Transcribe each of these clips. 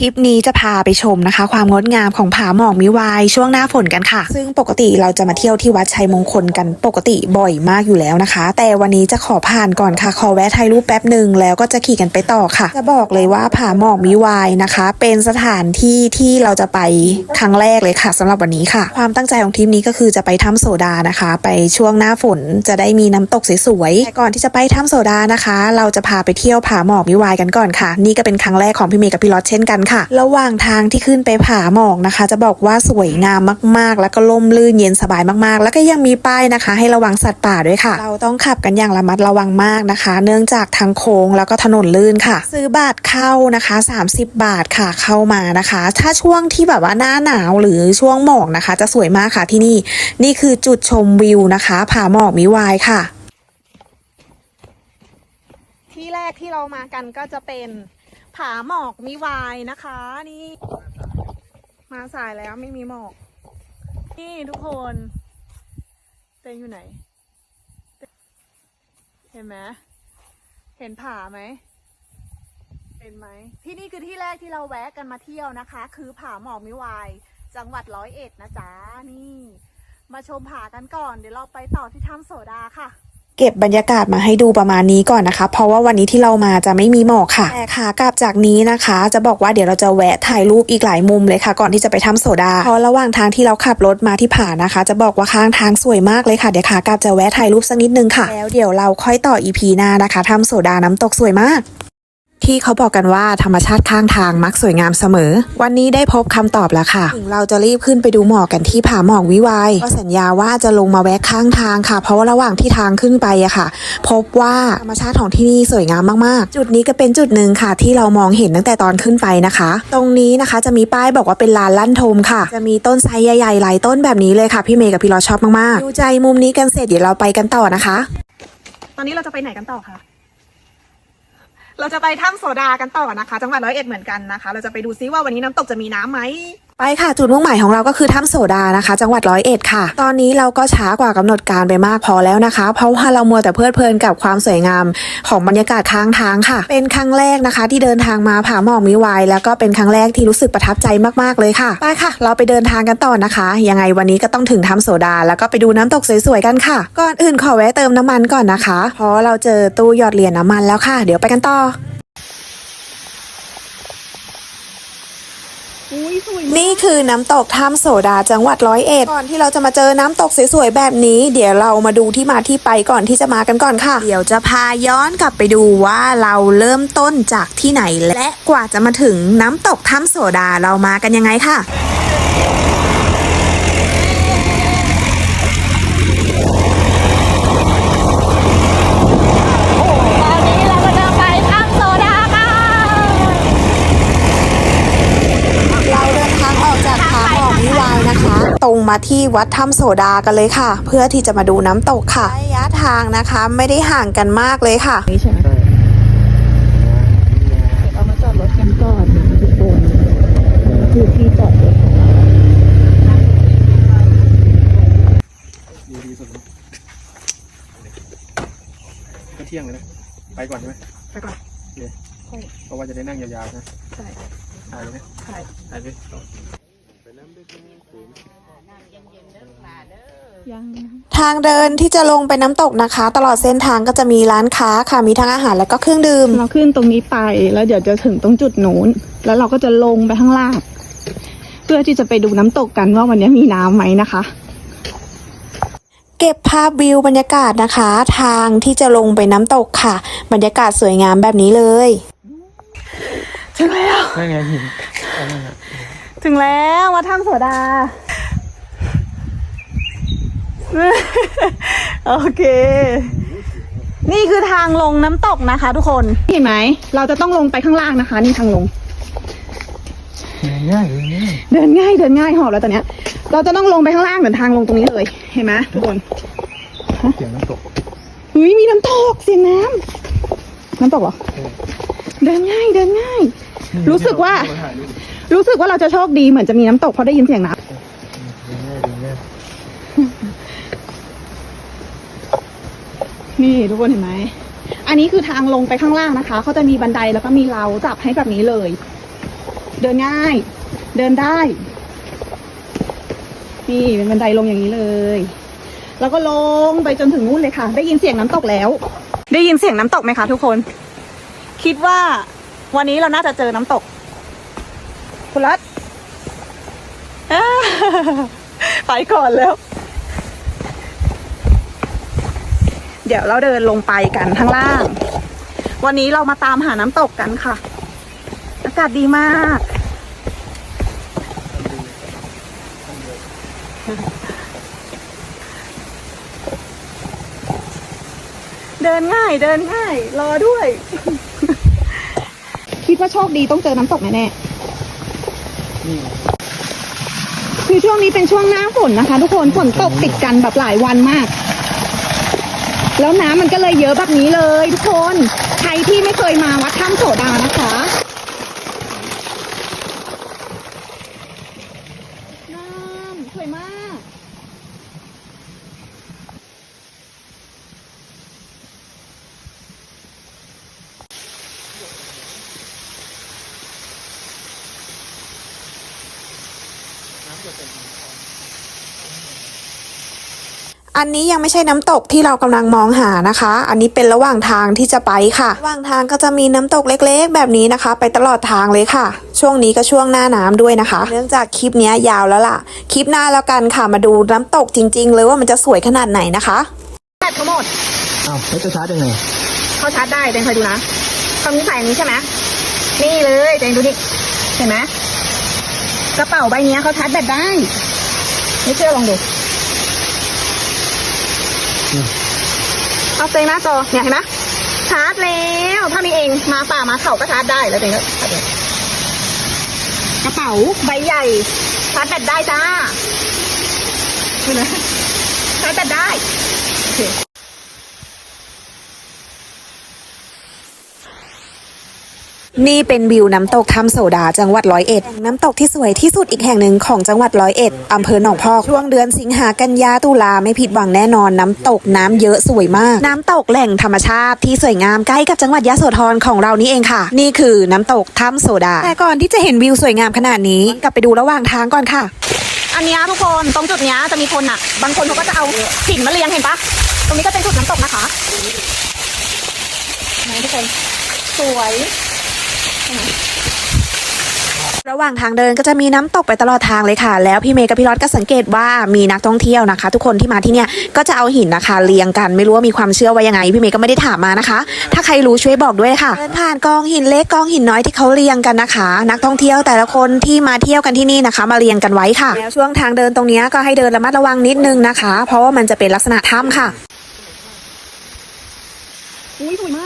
ทริปนี้จะพาไปชมนะคะ ความงดงามของผาหมอกมิวายช่วงหน้าฝนกันค่ะ ซึ่งปกติเราจะมาเที่ยวที่วัดชัยมงคลกันปกติบ่อยมากอยู่แล้วนะคะ แต่วันนี้จะขอผ่านก่อนค่ะ ขอแวะถ่ายรูปแป๊บหนึ่งแล้วก็จะขี่กันไปต่อค่ะ จะบอกเลยว่าผาหมอกมิวายนะคะ เป็นสถานที่ที่เราจะไปครั้งแรกเลยค่ะสำหรับวันนี้ค่ะ ความตั้งใจของทริปนี้ก็คือจะไปถ้ำโซดานะคะ ไปช่วงหน้าฝนจะได้มีน้ำตกสวยๆแต่ก่อนที่จะไปถ้ำโซดานะคะ เราจะพาไปเที่ยวผาหมอกมิวายกันก่อนค่ะ นี่ก็เป็นครั้งแรกของพี่เมย์กับพี่ล็อตเช่นกันค่ะ ระหว่างทางที่ขึ้นไปผาหมอกนะคะ จะบอกว่าสวยงามมากๆ แล้วก็ล่มลื่นเย็นสบายมากๆ แล้วก็ยังมีป้ายนะคะ ให้ระวังสัตว์ป่าด้วยค่ะ เราต้องขับกันอย่างระมัดระวังมากนะคะ เนื่องจากทางโค้งแล้วก็ถนนลื่นค่ะ ซื้อบัตรเข้านะคะ 30 บาทค่ะเข้ามานะคะ ถ้าช่วงที่แบบว่าหน้าหนาวหรือช่วงหมอกนะคะ จะสวยมากค่ะที่นี่นี่คือจุดชมวิวนะคะผาหมอกมิวายค่ะ ที่แรกที่เรามากันก็จะเป็น ผาหมอกมีวายนะคะนี่ มาสายแล้วไม่มีหมอก นี่ทุกคนเต็งอยู่ไหน เห็นไหมเห็นผาไหมเห็นไหมที่นี่คือที่แรกที่เราแวะกันมาเที่ยวนะคะ คือผาหมอกมิวาย จังหวัดร้อยเอ็ดนะจ๊ะนี่ มาชมผากันก่อน เดี๋ยวเราไปต่อที่ถ้ำโสดาค่ะ เก็บบรรยากาศมาให้ดูประมาณนี้ก่อนนะคะ เพราะว่าวันนี้ที่เรามาจะไม่มีหมอกค่ะแต่ขากลับจากนี้นะคะ จะบอกว่าเดี๋ยวเราจะแวะถ่ายรูปอีกหลายมุมเลยค่ะ ก่อนที่จะไปทำโซดาเพราะระหว่างทางที่เราขับรถมาที่ผานะคะ จะบอกว่าข้างทางสวยมากเลยค่ะเดี๋ยวขากลับจะแวะถ่ายรูปสักนิดนึงค่ะแล้วเดี๋ยวเราค่อยต่ออีพีหน้านะคะทำโซดาน้ำตกสวยมาก ที่เขาบอกกันว่าธรรมชาติข้างทางมักสวยงามเสมอ วันนี้ได้พบคำตอบแล้วค่ะ ถึงเราจะรีบขึ้นไปดูหมอกกันที่ผาหมอกวิวายก็สัญญาว่าจะลงมาแวะข้างทางค่ะ เพราะว่าระหว่างที่ทางขึ้นไปอะค่ะ พบว่าธรรมชาติของที่นี่สวยงามมากๆ จุดนี้ก็เป็นจุดหนึ่งค่ะ ที่เรามองเห็นตั้งแต่ตอนขึ้นไปนะคะ ตรงนี้นะคะจะมีป้ายบอกว่าเป็นลานลั่นทมค่ะ จะมีต้นไทรใหญ่ๆหลายต้นแบบนี้เลยค่ะพี่เมย์กับพี่ลอชอบมากๆดูใจมุมนี้กันเสร็จเดี๋ยวเราไปกันต่อนะคะ ตอนนี้เราจะไปไหนกันต่อคะ เราจะไปถ้ำโสดากันต่อนะคะ จังหวัดร้อยเอ็ดเหมือนกันนะคะ เราจะไปดูซิว่าวันนี้น้ำตกจะมีน้ำไหม ไปค่ะจุดมุ่งหมายของเราก็คือถ้ำโสดานะคะ จังหวัดร้อยเอ็ดค่ะ ตอนนี้เราก็ช้ากว่ากำหนดการไปมากพอแล้วนะคะ เพราะว่าเรามัวแต่เพลิดเพลินกับความสวยงามของบรรยากาศข้างทางค่ะ เป็นครั้งแรกนะคะ ที่เดินทางมาผาหมอกมิวายแล้วก็เป็นครั้งแรกที่รู้สึกประทับใจมากๆเลยค่ะไปค่ะ เราไปเดินทางกันต่อนะคะ ยังไงวันนี้ก็ต้องถึงถ้ำโสดา แล้วก็ไปดูน้ำตกสวยๆกันค่ะก่อนอื่นขอแวะเติมน้ำมันก่อนนะคะเพราะเราเจอตู้หยอดเหรียญน้ำมันแล้วค่ะ เดี๋ยวไปกันต่อ อุ้ยสวย นี่คือน้ำตกถ้ำโสดาจังหวัดร้อยเอ็ดก่อนที่เราจะมาเจอน้ำตกสวยๆแบบนี้ เดี๋ยวเรามาดูที่มาที่ไปก่อนที่จะมากันก่อนค่ะ เดี๋ยวจะพาย้อนกลับไปดูว่าเราเริ่มต้นจากที่ไหนและกว่าจะมาถึงน้ำตกถ้ำโสดาเรามากันยังไงค่ะ ตอนนี้เราก็จะไปถ้ำโสดาค่ะ เราเดินทางออกจากผาหมอกวิวายนะคะ ตรง มาที่วัดถ้ำโสดากันเลยค่ะ เพื่อที่จะมาดูน้ำตกค่ะระยะทางนะคะ ไม่ได้ห่างกันมากเลยค่ะนี่ใช่ไหมเรามาจอดรถกันก่อนนะทุกคนคือที่จอดรถดีดีสุดก็เที่ยงเลยนะไปก่อนใช่ไหมไปก่อนเพราะว่าจะได้นั่งยาวๆนะใช่ถ่ายเลยนะถ่ายถ่ายไปยัง ทางเดินที่จะลงไปน้ำตกนะคะ ตลอดเส้นทางก็จะมีร้านค้าค่ะมีทั้งอาหารและก็เครื่องดื่ม เราขึ้นตรงนี้ไปแล้วเดี๋ยวจะถึงตรงจุดนู้นแล้วเราก็จะลงไปข้างล่างเพื่อที่จะไปดูน้ำตกกันว่าวันนี้มีน้ำไหมนะคะ เก็บภาพวิวบรรยากาศนะคะ ทางที่จะลงไปน้ำตกค่ะ บรรยากาศสวยงามแบบนี้เลยถึงแล้วนั่นไงหินอันนั้นน่ะถึงแล้ววัดถ้ำโสดา โอเค นี่คือทางลงน้ำตกนะคะ ทุกคน เห็นไหม เราจะต้องลงไปข้างล่างนะคะ นี่ทางลง ง่ายๆเลยง่ายเดินง่ายเดินง่ายหอบแล้วตอนเนี้ย เราจะต้องลงไปข้างล่างเหมือนทางลงตรงนี้เลย เห็นไหมทุกคนเสียงน้ำตกเฮ้ยมีน้ำตกเสียงน้ำน้ำตกเหรอ เดินง่ายเดินง่าย รู้สึกว่าถ่ายรูปรู้สึกว่าเราจะโชคดีเหมือนจะมีน้ำตกเพราะได้ยินเสียงน้เดินง่ายเดินง่ายำ นี่ทุกคนเห็นไหม อันนี้คือทางลงไปข้างล่างนะคะเขาจะมีบันไดแล้วก็มีเราวจับให้แบบนี้เลย เดินง่าย เดินได้ นี่เป็นบันไดลงอย่างนี้เลย แล้วก็ลงไปจนถึงนู้นเลยค่ะ ได้ยินเสียงน้ำตกแล้ว ได้ยินเสียงน้ำตกไหมคะทุกคน คิดว่าวันนี้เราน่าจะเจอน้ำตก คุณรัตไปก่อนแล้ว เดี๋ยวเราเดินลงไปกันข้างล่าง วันนี้เรามาตามหาน้ำตกกันค่ะ อากาศดีมาก เดินง่ายเดินง่าย รอด้วย คิดว่าโชคดีต้องเจอน้ำตกแน่ๆนี่คือช่วงนี้เป็นช่วงหน้าฝนนะคะ ทุกคนฝนตกติดกันแบบหลายวันมาก แล้วน้ำมันก็เลยเยอะแบบนี้เลยทุกคน ใครที่ไม่เคยมาวัดถ้ำโสดานะคะ น้ำสวยมาก อันนี้ยังไม่ใช่น้ำตกที่เรากำลังมองหานะคะ อันนี้เป็นระหว่างทางที่จะไปค่ะ ระหว่างทางก็จะมีน้ำตกเล็กๆ แบบนี้นะคะ ไปตลอดทางเลยค่ะ ช่วงนี้ก็ช่วงหน้าน้ำด้วยนะคะ เนื่องจากคลิปเนี้ยยาวแล้วล่ะ คลิปหน้าแล้วกันค่ะ มาดูน้ำตกจริง ๆ เลยว่ามันจะสวยขนาดไหนนะคะแบตเขาหมดอ้าวแล้วจะชาร์จยังไงเขาชาร์จได้เดนคอยดูนะเขามีสายอันนี้ใช่ไหมนี่เลยเดนดูนี่เห็นไหมกระเป๋าใบเนี้ยเขาชาร์จแบตได้ไม่เชื่อลองดูอืม เอาเตงหน้าจอเนี่ยเห็นไหมชาร์จแล้วท่านี้เองมาป่ามาเขาก็ชาร์จได้แล้วเตงก็ชาร์จเลยกระเป๋าใบใหญ่ชาร์จแบตได้จ้าเห็นไหมชาร์จแบตได้โอเค นี่เป็นวิวน้ำตกถ้ำโสดาจังหวัดร้อยเอ็ดน้ำตกที่สวยที่สุดอีกแห่งหนึ่งของจังหวัดร้อยเอ็ดอำเภอหนองพอกช่วงเดือนสิงหากันยาตุลาไม่ผิดหวังแน่นอนน้ำตกน้ำเยอะสวยมาก น้ำตกแหล่งธรรมชาติที่สวยงามใกล้กับจังหวัดยะโสธรของเรานี่เองค่ะ นี่คือน้ำตกถ้ำโสดา แต่ก่อนที่จะเห็นวิวสวยงามขนาดนี้ กลับไปดูระหว่างทางก่อนค่ะ อันนี้ทุกคนตรงจุดนี้จะมีคนอะ บางคนเขาก็จะเอาหินมาเรียงเห็นปะตรงนี้ก็เป็นจุดน้ำตกนะคะไหนทุกคนสวย ระหว่างทางเดินก็จะมีน้ำตกไปตลอดทางเลยค่ะ แล้วพี่เมย์กับพี่รอดก็สังเกตว่ามีนักท่องเที่ยวนะคะ ทุกคนที่มาที่เนี่ยก็จะเอาหินนะคะเรียงกันไม่รู้ว่ามีความเชื่อว่ายังไง พี่เมย์ก็ไม่ได้ถามมานะคะ ถ้าใครรู้ช่วยบอกด้วยค่ะเดินผ่านกองหินเล็กกองหินน้อยที่เขาเรียงกันนะคะ นักท่องเที่ยวแต่ละคนที่มาเที่ยวกันที่นี่นะคะ มาเรียงกันไว้ค่ะแล้วช่วงทางเดินตรงนี้ก็ให้เดินระมัดระวังนิดนึงนะคะ เพราะว่ามันจะเป็นลักษณะถ้ำค่ะอุ้ยสวยมาก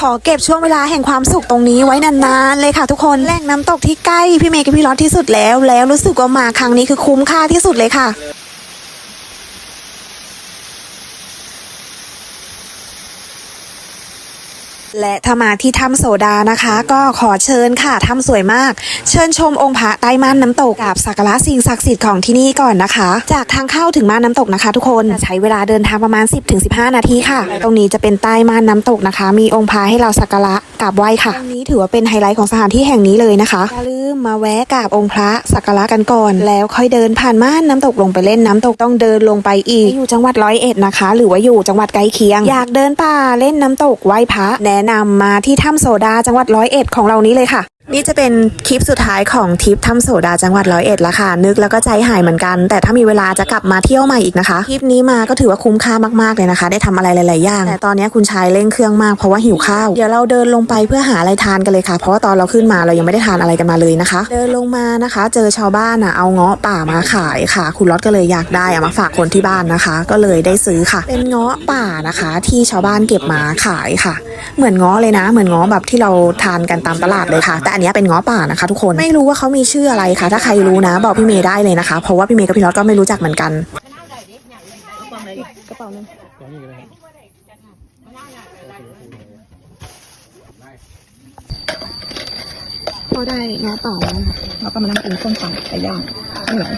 ขอเก็บช่วงเวลาแห่งความสุขตรงนี้ไว้นานๆเลยค่ะทุกคนแหล่งน้ำตกที่ใกล้พี่เมย์กับพี่รอดที่สุดแล้ว แล้วรู้สึกว่ามาครั้งนี้คือคุ้มค่าที่สุดเลยค่ะ และถ้ามาที่ถ้ำโสดานะคะ ก็ขอเชิญค่ะถ้ำสวยมาก เชิญชมองค์พระใต้ม่านน้ำตกกับสักการะสิ่งศักดิ์สิทธิ์ของที่นี่ก่อนนะคะ จากทางเข้าถึงม่านน้ำตกนะคะ ทุกคนจะใช้เวลาเดินทางประมาณ 10-15 นาทีค่ะ ตรงนี้จะเป็นใต้ม่านน้ำตกนะคะ มีองค์พระให้เราสักการะกราบไหว้ค่ะตรงนี้ถือว่าเป็นไฮไลท์ของสถานที่แห่งนี้เลยนะคะอย่าลืมมาแวะกราบองค์พระสักการะกันก่อน แล้วค่อยเดินผ่านม่านน้ำตกลงไปเล่นน้ำตกต้องเดินลงไปอีกอยู่จังหวัดร้อยเอ็ดนะคะ หรือว่าอยู่จังหวัดใกล้เคียง อยากเดินป่าเล่นน้ำตกไหว้พระแนะนำมาที่ถ้ำโสดาจังหวัดร้อยเอ็ดของเรานี้เลยค่ะ นี่จะเป็นคลิปสุดท้ายของทริปถ้ำโสดาจังหวัดร้อยเอ็ดละค่ะ นึกแล้วก็ใจหายเหมือนกัน แต่ถ้ามีเวลาจะกลับมาเที่ยวใหม่อีกนะคะคลิปนี้มาก็ถือว่าคุ้มค่ามากๆเลยนะคะ ได้ทำอะไรหลายๆอย่างแต่ตอนนี้คุณชายเร่งเครื่องมากเพราะว่าหิวข้าวเดี๋ยวเราเดินลงไปเพื่อหาอะไรทานกันเลยค่ะ เพราะว่าตอนเราขึ้นมาเรายังไม่ได้ทานอะไรกันมาเลยนะคะ เดินลงมานะคะ เจอชาวบ้านอะเอาเงาะป่ามาขายค่ะ คุณรถก็เลยอยากได้อะมาฝากคนที่บ้านนะคะ ก็เลยได้ซื้อค่ะ เป็นเงาะป่านะคะ ที่ชาวบ้านเก็บมาขายค่ะเหมือนง้อเลยนะ เหมือนง้อแบบที่เราทานกันตามตลาดเลยค่ะ แต่อันนี้เป็นง้อป่านะคะ ทุกคนไม่รู้ว่าเขามีชื่ออะไรค่ะ ถ้าใครรู้นะ บอกพี่เมย์ได้เลยนะคะ เพราะว่าพี่เมย์กับพี่รอดก็ไม่รู้จักเหมือนกันกระเป๋านึงพอได้ง้อต่อแล้วเราก็มานั่งกินส้มตำไก่ย่างข้างหลัง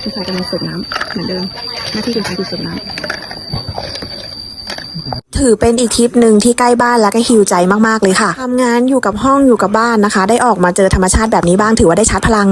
คุณชายกำลังสูบน้ำเหมือนเดิมหน้าที่คุณชายคือสูบน้ำ ถือเป็นอีกทริปหนึ่งที่ใกล้บ้านและก็ฮิวใจมากๆเลยค่ะทำงานอยู่กับห้องอยู่กับบ้านนะคะ ได้ออกมาเจอธรรมชาติแบบนี้บ้างถือว่าได้ชาร์จพลัง